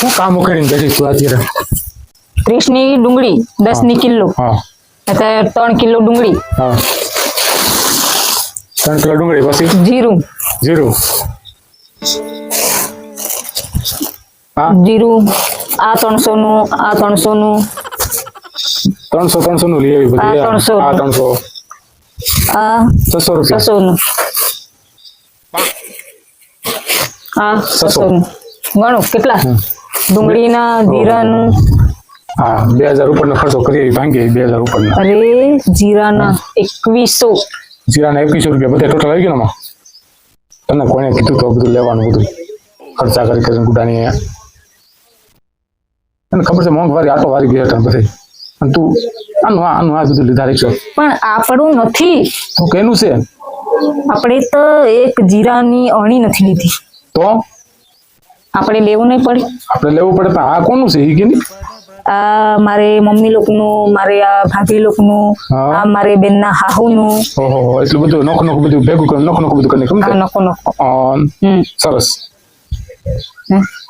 શું કામ કરીને બેઠી તું અત્યારે ત્રીસની ડુંગળી દસની કિલો હા અત્યારે ત્રણ કિલો ડુંગળી હા ત્રણ કિલો ડુંગળી પછી જીરું જીરું હા જીરું આ ત્રણસો નું આ ત્રણસો નું ત્રણસો ત્રણસો નું લઈ આવી બધી હા, 300 હા ત્રણસો આ છસો રૂપિયા છસો નું આ છસો નું ગણો કેટલા ડુંગળીના જીરાનું. હા બે હજાર ઉપરનો ખર્ચો કરી ભાંગી બે હજાર ઉપરનો. અરે જીરાના એકવીસો. જીરાના એકવીસો રૂપિયા બધા ટોટલ આવી ગયા તને કોણે કીધું તો બધું લેવાનું બધું ખર્ચા કરી કરીને ગુડાની તને ખબર છે મોંઘવારી આટો વારી ગયા તને પછી અને તું આનું આ આનું આ બધું લીધા રીક્ષો પણ આપણું નથી. તો કેનું છે? આપણે તો એક જીરાની અણી નથી લીધી. તો? આપણે લેવું નહીં પડે. આપણે લેવું પડે પણ આ કોનું છે? કે નહીં? આ મારે મમ્મી લોકોનું મારે આ ભાભી લોકોનું. આ મારે બેનના હાહુનું. ઓહો એટલું બધું નોખું નોખું બધું ભેગું કરી નોખું નોખું બધું કરીને કેમ નકો છે સરસ.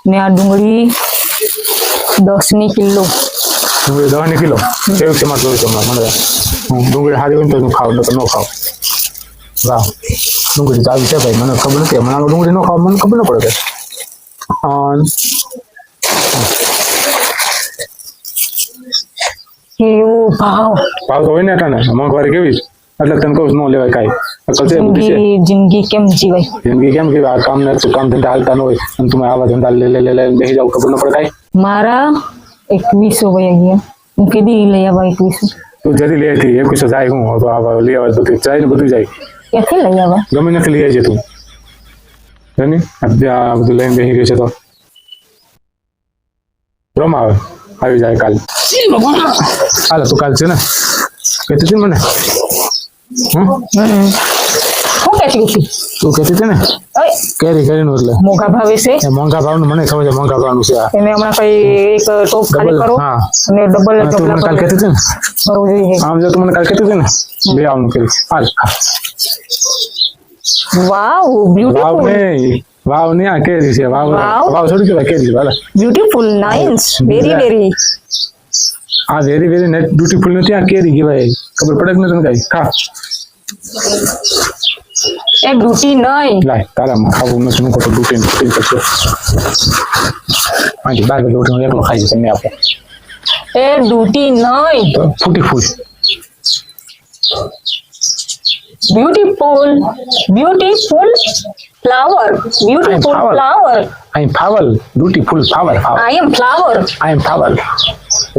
ને આ ડુંગળી દસની કિલો. ડુંગળી ની કિલો? એવું છે મારે જોયું છે મને ડુંગળી સારી હોય ને તો ખાવ નકર ન ખાવ. વાહ. ડુંગળી ચાવી છે ભાઈ મને ખબર નથી. આમાં ડુંગળી ન ખાવ મને ખબર ન પડે. અન કેવો ભાવ. ભાવ તો હોય ને એટલે મોંઘવારી કેવી એટલે તને કહું ન લેવાય કાંઈ. જિંદગી કેમ જીવાય? જિંદગી કેમ કે આ કામ ને કામ ધંધા હાલતા ન હોય અને તમે આવા ધંધા લે લે લે લે બેસી જાવ ખબર ન પડે કાંઈ? મારા એકવીસો વયા ગયા હું કીધી લઈ આવવા એકવીસો? તું જલ્દી લઈ આવી એકવીસો જાય હું. તો આ લઈ આવે બધું જાય ને બધું જાય. ક્યાંથી લઈ આવવા ગમે નથી લઈ આવી તું. આ બધું લઈને બેસી ગયો છે તો. રમ આવે. આવી જાય કાલ. હાલ તું કાલ છે ને? કહેતી હતી મને. કહેતી હતી? તું કહેતી હતી ને? કેરી કેરીનું એટલે. મોંઘા ભાવે છે? મોંઘા ભાવનું મને ખબર છે મોંઘા ભાવનું છે આ. હમણાં કઈ એક ટોપ ખાલી કરો અને ડબલ તું મને કાલ કહેતી હતી ને? આમ જો તું મને કાલ કહેતી હતી ને? બે આવનું કરી હાલ. વાવ બ્યુટીફુલ વાવ નહીં આ કેરી છે? વાવ વાવ. થોડી કહેવાય કેરી છે હાલે. બ્યુટીફુલ નાઇસ વેરી વેરી આ વેરી વેરી નેટ બ્યુટીફુલ નથી આ કેરી કહેવાય. ખબર પડે કે નથી કાંઈ? ખા. એ ડ્યુટી નહીં. લાય તારામાં ખાવું નથી હું ખોટું ડૂટીને ફીલ કરશે હાજી બાર વાગે ઉઠીને એકલો ખાઈ જશે આપો. એ ડ્યુટી નહીં. ફૂટી ફૂટ beautiful beautiful flower beautiful. Flower અહીં ફાવલ beautiful flower I am flower I am ફાવલ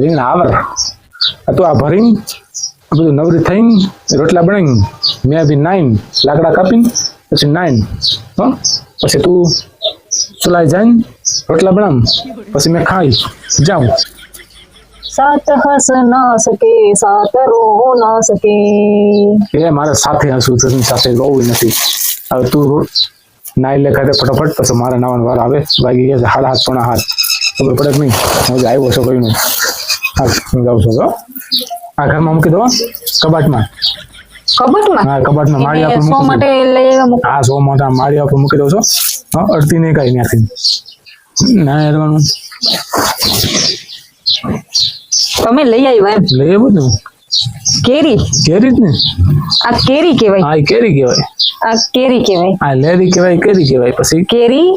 રીંગણ આવર આ તો આ ભરીને બધું નવરી થઈને રોટલા બનાવીને મેં બી નાઈન લાકડા કાપીને પછી નાઈન હો પછી તું ચલાઈ જાય રોટલા બનાવ પછી મેં ખાઈ જાઉં. સાત હસ ના સકે સાત રો ના સકે એ મારે સાથે હસું છે સાથે રોવું નથી. હવે તું નાઈ લે ખાતે ફટાફટ પછી મારા નાવાનો વાર આવે. વાગી ગયા છે હાડા હાથ પણ હાથ ખબર પડે નહીં? હું આવ્યો છો કઈ નહીં હા હું જાઉં છું. આ ઘરમાં મૂકી દો કબાટમાં. કબટમાં? હા કબાટમાં માળી એને આપણે મૂકી માટે લઈ આવ્યા હા સો મોટા માળી આપણે મૂકી દઉં છો. અડતી નહીં કાંઈ ત્યાંથી ના હેરવાનું. તમે લઈ આવ્યા એમ? લઈએ બધું કેરી? કેરી જ ને. આ કેરી કહેવાય. હા એ કેરી કહેવાય. આ કેરી કહેવાય. આ લેરી કહેવાય કેરી કહેવાય પછી. કેરી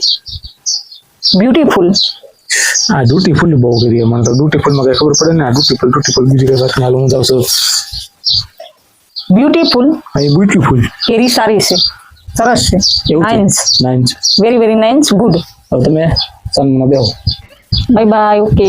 બ્યુટીફુલ. આ ડ્યુટી ફૂલ બહુ કરી મને તો ડ્યુટી ફૂલમાં કઈ ખબર પડે ને. આ ડ્યુટી ફૂલ ડ્યુટી ફૂલ બીજી કઈ વાત હાલ હું જાઉં છું. બ્યુટીફુલ? આ એ બ્યુટીફુલ. કેરી સારી છે. સરસ છે. એવું નાઇન્સ છે nice very very nice good હવે તમે સનમાં બેહો. Bye bye okay